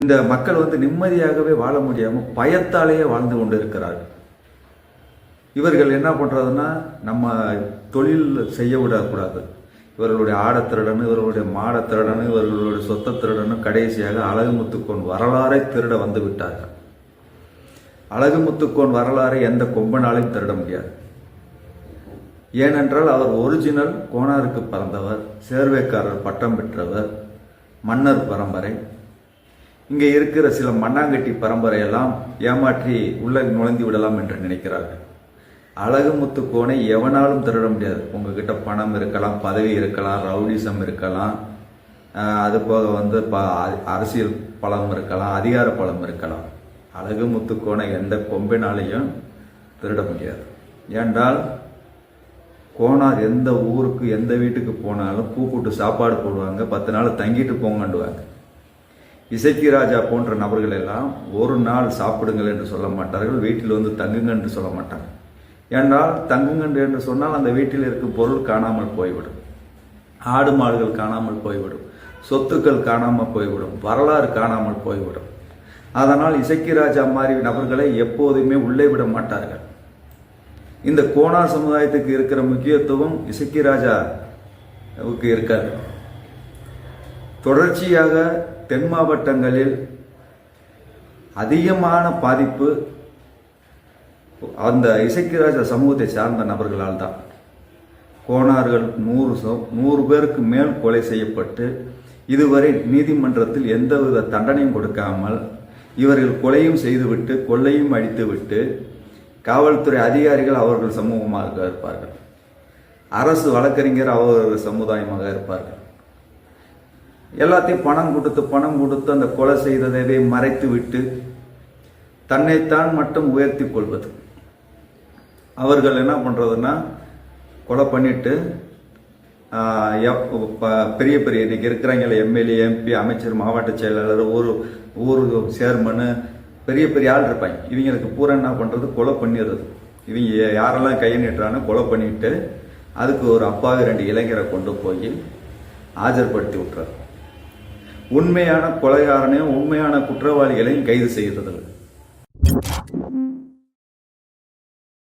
இந்த மக்கள் வந்து நிம்மதியாகவே வாழ முடியாமல் பயத்தாலேயே வாழ்ந்து கொண்டு இருக்கிறார்கள் இவர்கள் என்ன பண்ணுறதுன்னா நம்ம தொழில் செய்ய விடக்கூடாது. இவர்களுடைய ஆடத்திருடனு இவர்களுடைய மாடத் திருடனு இவர்களுடைய சொத்த திருடனு கடைசியாக அழகுமுத்துக்கோன் வரலாறை திருட வந்து விட்டார்கள். அழகுமுத்துக்கோன் வரலாறை எந்த கொம்பனாலையும் திருட முடியாது. ஏனென்றால் அவர் ஒரிஜினல் கோனாருக்கு பிறந்தவர் சேர்வைக்காரர் பட்டம் பெற்றவர் மன்னர் பரம்பரை இங்கே இருக்கிற சில மண்ணாங்கட்டி பரம்பரையெல்லாம் ஏமாற்றி உள்ள நுழைந்து விடலாம் என்று நினைக்கிறார்கள். அழகுமுத்து கோனை எவனாலும் திருட முடியாது. உங்ககிட்ட பணம் இருக்கலாம் பதவி இருக்கலாம் ரவுடிசம் இருக்கலாம். அது போக வந்து ப அரசியல் பலம் இருக்கலாம் அதிகார பலம் இருக்கலாம். அழகு முத்து கோனை எந்த கொம்பினாலையும் திருட முடியாது. ஏன்றால் கோனார் எந்த ஊருக்கு எந்த வீட்டுக்கு போனாலும் கூப்பிட்டு சாப்பாடு போடுவாங்க பத்து நாள் தங்கிட்டு போங்கண்டுவாங்க இசக்கி ராஜா போன்ற நபர்கள் எல்லாம் ஒரு நாள் சாப்பிடுங்கள் என்று சொல்ல மாட்டார்கள் வீட்டில் வந்து தங்குங்க என்று சொல்ல மாட்டார்கள். ஏன்றால் தங்குங்க என்று சொன்னால் அந்த வீட்டில் இருக்கும் பொருள் காணாமல் போய்விடும். ஆடு மாடுகள் காணாமல் போய்விடும். சொத்துக்கள் காணாமல் போய்விடும். வரலாறு காணாமல் போய்விடும். அதனால் இசக்கி ராஜா மாதிரி நபர்களை எப்போதுமே உள்ளே விட மாட்டார்கள். இந்த கோணா சமுதாயத்துக்கு இருக்கிற முக்கியத்துவம் இசக்கி ராஜாவுக்கு இருக்காது. தொடர்ச்சியாக தென் மாவட்டங்களில் அதிகமான பாதிப்பு அந்த இசக்கிராஜ சமூகத்தை சார்ந்த நபர்களால் தான். கோணார்கள் நூறு நூறு பேருக்கு மேல் கொலை செய்யப்பட்டு இதுவரை நீதிமன்றத்தில் எந்தவித தண்டனையும் கொடுக்காமல் இவர்கள் கொலையும் செய்துவிட்டு கொள்ளையும் அடித்துவிட்டு காவல்துறை அதிகாரிகள் அவர்கள் சமூகமாக இருப்பார்கள். அரசு வழக்கறிஞர் அவர்கள் சமுதாயமாக இருப்பார்கள். எல்லாத்தையும் பணம் கொடுத்து பணம் கொடுத்து அந்த கொலை செய்ததை மறைத்து விட்டு தன்னைத்தான் மட்டும் உயர்த்தி கொள்வது. அவர்கள் என்ன பண்ணுறதுன்னா கொலை பண்ணிட்டு ப- பெரிய பெரிய இன்னைக்கு இருக்கிறாங்களே எம்எல்ஏ எம்பி அமைச்சர் மாவட்ட செயலாளர் ஊர் ஊர் சேர்மனு பெரிய பெரிய ஆள் இருப்பாங்க. இவங்களுக்கு பூரா என்ன பண்ணுறது கொலை பண்ணிடுறது. இவங்க யாரெல்லாம் கையை நீட்டுறானோ கொலை பண்ணிட்டு அதுக்கு ஒரு அப்பாவி ரெண்டு இளைஞரை கொண்டு போய் ஆஜர்படுத்தி விட்டுறாரு உண்மையான கொலைகாரனையும் உண்மையான குற்றவாளிகளையும் கைது செய்கிறது